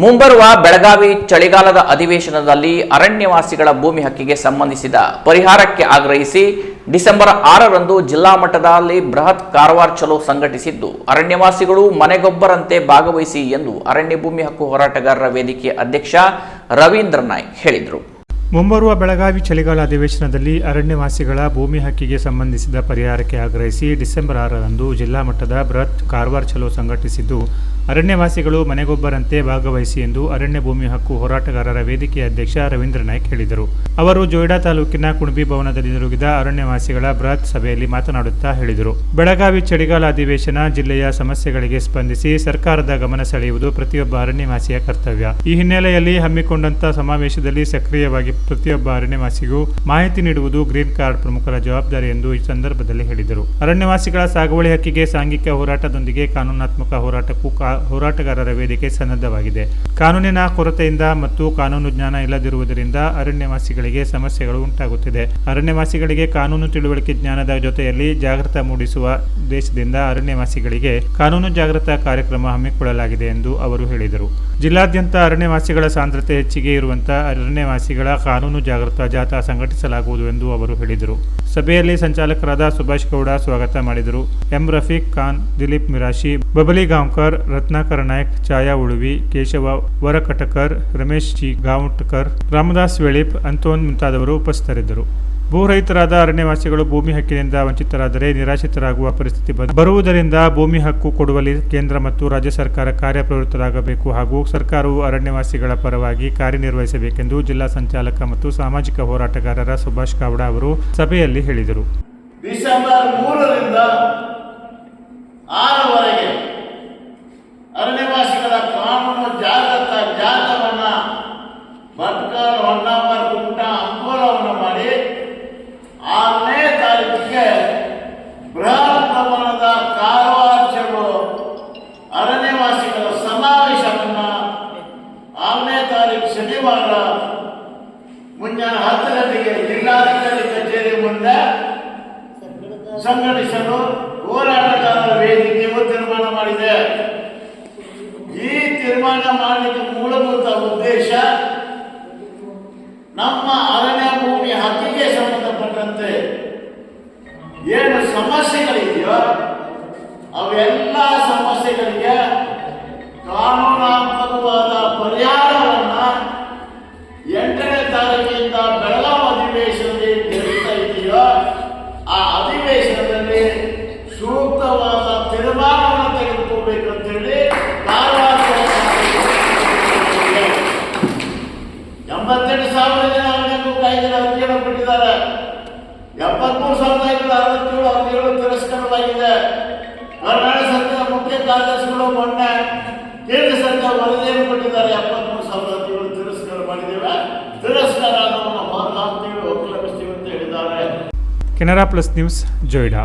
ಮುಂಬರುವ ಬೆಳಗಾವಿ ಚಳಿಗಾಲದ ಅಧಿವೇಶನದಲ್ಲಿ ಅರಣ್ಯವಾಸಿಗಳ ಭೂಮಿ ಹಕ್ಕಿಗೆ ಸಂಬಂಧಿಸಿದ ಪರಿಹಾರಕ್ಕೆ ಆಗ್ರಹಿಸಿ ಡಿಸೆಂಬರ್ ಆರರಂದು ಜಿಲ್ಲಾ ಮಟ್ಟದಲ್ಲಿ ಬೃಹತ್ ಕಾರವಾರ ಚಲೋ ಸಂಘಟಿಸಿದ್ದು, ಅರಣ್ಯವಾಸಿಗಳು ಮನೆಗೊಬ್ಬರಂತೆ ಭಾಗವಹಿಸಿ ಎಂದು ಅರಣ್ಯ ಭೂಮಿ ಹಕ್ಕು ಹೋರಾಟಗಾರರ ವೇದಿಕೆ ಅಧ್ಯಕ್ಷ ರವೀಂದ್ರ ನಾಯ್ಕ್ ಹೇಳಿದರು. ಮುಂಬರುವ ಬೆಳಗಾವಿ ಚಳಿಗಾಲ ಅಧಿವೇಶನದಲ್ಲಿ ಅರಣ್ಯವಾಸಿಗಳ ಭೂಮಿ ಹಕ್ಕಿಗೆ ಸಂಬಂಧಿಸಿದ ಪರಿಹಾರಕ್ಕೆ ಆಗ್ರಹಿಸಿ ಡಿಸೆಂಬರ್ ಆರರಂದು ಜಿಲ್ಲಾ ಮಟ್ಟದ ಬೃಹತ್ ಕಾರವಾರ ಚಲೋ ಸಂಘಟಿಸಿದ್ದು, ಅರಣ್ಯವಾಸಿಗಳು ಮನೆಗೊಬ್ಬರಂತೆ ಭಾಗವಹಿಸಿ ಎಂದು ಅರಣ್ಯ ಭೂಮಿ ಹಕ್ಕು ಹೋರಾಟಗಾರರ ವೇದಿಕೆ ಅಧ್ಯಕ್ಷ ರವೀಂದ್ರ ನಾಯ್ಕ ಹೇಳಿದರು. ಅವರು ಜೋಯ್ಡಾ ತಾಲೂಕಿನ ಕುಣಬಿ ಭವನದಲ್ಲಿ ಜರುಗಿದ ಅರಣ್ಯವಾಸಿಗಳ ಬೃಹತ್ ಸಭೆಯಲ್ಲಿ ಮಾತನಾಡುತ್ತಾ ಹೇಳಿದರು. ಬೆಳಗಾವಿ ಚಳಿಗಾಲ ಅಧಿವೇಶನ ಜಿಲ್ಲೆಯ ಸಮಸ್ಯೆಗಳಿಗೆ ಸ್ಪಂದಿಸಿ ಸರ್ಕಾರದ ಗಮನ ಸೆಳೆಯುವುದು ಪ್ರತಿಯೊಬ್ಬ ಅರಣ್ಯವಾಸಿಯ ಕರ್ತವ್ಯ. ಈ ಹಿನ್ನೆಲೆಯಲ್ಲಿ ಹಮ್ಮಿಕೊಂಡಂತಹ ಸಮಾವೇಶದಲ್ಲಿ ಸಕ್ರಿಯವಾಗಿ ಪ್ರತಿಯೊಬ್ಬ ಅರಣ್ಯವಾಸಿಗೂ ಮಾಹಿತಿ ನೀಡುವುದು ಗ್ರೀನ್ ಕಾರ್ಡ್ ಪ್ರಮುಖರ ಜವಾಬ್ದಾರಿ ಎಂದು ಈ ಸಂದರ್ಭದಲ್ಲಿ ಹೇಳಿದರು. ಅರಣ್ಯವಾಸಿಗಳ ಸಾಗುವಳಿ ಹಕ್ಕಿಗೆ ಸಾಂಘಿಕ ಹೋರಾಟದೊಂದಿಗೆ ಕಾನೂನಾತ್ಮಕ ಹೋರಾಟಕ್ಕೂ ಹೋರಾಟಗಾರರ ವೇದಿಕೆ ಸನ್ನದ್ಧವಾಗಿದೆ. ಕಾನೂನಿನ ಕೊರತೆಯಿಂದ ಮತ್ತು ಕಾನೂನು ಜ್ಞಾನ ಇಲ್ಲದಿರುವುದರಿಂದ ಅರಣ್ಯವಾಸಿಗಳಿಗೆ ಸಮಸ್ಯೆಗಳು ಉಂಟಾಗುತ್ತಿದೆ. ಅರಣ್ಯವಾಸಿಗಳಿಗೆ ಕಾನೂನು ತಿಳುವಳಿಕೆ ಜ್ಞಾನದ ಜೊತೆಯಲ್ಲಿ ಜಾಗೃತ ಮೂಡಿಸುವ ಉದ್ದೇಶದಿಂದ ಅರಣ್ಯವಾಸಿಗಳಿಗೆ ಕಾನೂನು ಜಾಗೃತ ಕಾರ್ಯಕ್ರಮ ಹಮ್ಮಿಕೊಳ್ಳಲಾಗಿದೆ ಎಂದು ಅವರು ಹೇಳಿದರು. ಜಿಲ್ಲಾದ್ಯಂತ ಅರಣ್ಯವಾಸಿಗಳ ಸಾಂದ್ರತೆ ಹೆಚ್ಚಿಗೆ ಇರುವಂತಹ ಅರಣ್ಯವಾಸಿಗಳ ಕಾನೂನು ಜಾಗೃತ ಜಾಥಾ ಸಂಘಟಿಸಲಾಗುವುದು ಎಂದು ಅವರು ಹೇಳಿದರು. ಸಭೆಯಲ್ಲಿ ಸಂಚಾಲಕರಾದ ಸುಭಾಷ್ ಗೌಡ ಸ್ವಾಗತ ಮಾಡಿದರು. ಎಂ ರಫೀಕ್ ಖಾನ್, ದಿಲೀಪ್ ಮಿರಾಶಿ, ಬಬಲಿ ಗಾಂವ್ಕರ್, ರತ್ನಾಕರ ನಾಯಕ್, ಛಾಯಾ ಉಳುವಿ, ಕೇಶವ ವರಕಟಕರ್, ರಮೇಶ್ ಜಿ ಗಾಂವ್ಕರ್ ರಾಮದಾಸ್ ವೆಳಿಪ್, ಅಂತೋನ್ ಮುಂತಾದವರು ಉಪಸ್ಥಿತರಿದ್ದರು. ಭೂ ರಹಿತರಾದ ಅರಣ್ಯವಾಸಿಗಳು ಭೂಮಿ ಹಕ್ಕಿನಿಂದ ವಂಚಿತರಾದರೆ ನಿರಾಶ್ರಿತರಾಗುವ ಪರಿಸ್ಥಿತಿ ಬರುವುದರಿಂದ ಭೂಮಿ ಹಕ್ಕು ಕೊಡುವಲ್ಲಿ ಕೇಂದ್ರ ಮತ್ತು ರಾಜ್ಯ ಸರ್ಕಾರ ಕಾರ್ಯಪ್ರವೃತ್ತರಾಗಬೇಕು ಹಾಗೂ ಸರ್ಕಾರವು ಅರಣ್ಯವಾಸಿಗಳ ಪರವಾಗಿ ಕಾರ್ಯನಿರ್ವಹಿಸಬೇಕೆಂದು ಜಿಲ್ಲಾ ಸಂಚಾಲಕ ಮತ್ತು ಸಾಮಾಜಿಕ ಹೋರಾಟಗಾರರ ಸುಭಾಷ್ ಕಾವಡ ಅವರು ಸಭೆಯಲ್ಲಿ ಹೇಳಿದರು. ಅರಣ್ಯವಾಸಿಗಳ ಕಾನೂನು ಜಾಗೃತ ಜಾಥವನ್ನ ಸಂಘಟಿಸಲು ಹೋರಾಟಗಾರರ ವೇದಿಕೆ ತೀರ್ಮಾನ ಮಾಡಿದೆ. ಈ ತೀರ್ಮಾನ ಮಾಡಲಿಕ್ಕೆ ಮೂಲಭೂತ ಉದ್ದೇಶ ನಮ್ಮ ಅರಣ್ಯ ಭೂಮಿ ಹಕ್ಕಿಗೆ ಸಂಬಂಧಪಟ್ಟಂತೆ ಏನು ಸಮಸ್ಯೆಗಳಿದೆಯೋ ಅವೆಲ್ಲ ಸಮಸ್ಯೆಗಳಿಗೆ ಕಾನೂನಾತ್ಮಕವಾದ ಸಾವಿರ ಜನ ಅರಣ್ಯಕ್ಕೂ ಕಾಯ್ದೆ ಅರ್ಜಿಯನ್ನು ಕೊಟ್ಟಿದ್ದಾರೆ ಎಪ್ಪತ್ಮೂರು ಸಾವಿರದ ಐನೂರ ಅರವತ್ತೇಳು ಅರ್ಜಿಗಳು ತಿರಸ್ಕೃತವಾಗಿದೆ ಕರ್ನಾಟಕ ಸರ್ಕಾರದ ಮುಖ್ಯ ಕಾರ್ಯದರ್ಶಿಗಳು ಮೊನ್ನೆ ಕೇಂದ್ರ ಸರ್ಕಾರ ವರದಿಯನ್ನು ಕೊಟ್ಟಿದ್ದಾರೆ ಎಪ್ಪತ್ಮೂರು ಸಾವಿರದ ಅರ್ಜಿಗಳು ತಿರಸ್ಕಾರ ಮಾಡಿದ್ದೇವೆ. ತಿರಸ್ಕಾರ ಆದವನ್ನು ಹೊರಹಾಕ್ತೀವಿ ಒಕ್ಕಲಿಸ್ತೀವಿ ಅಂತ ಹೇಳಿದ್ದಾರೆ. Canara plus news Joida.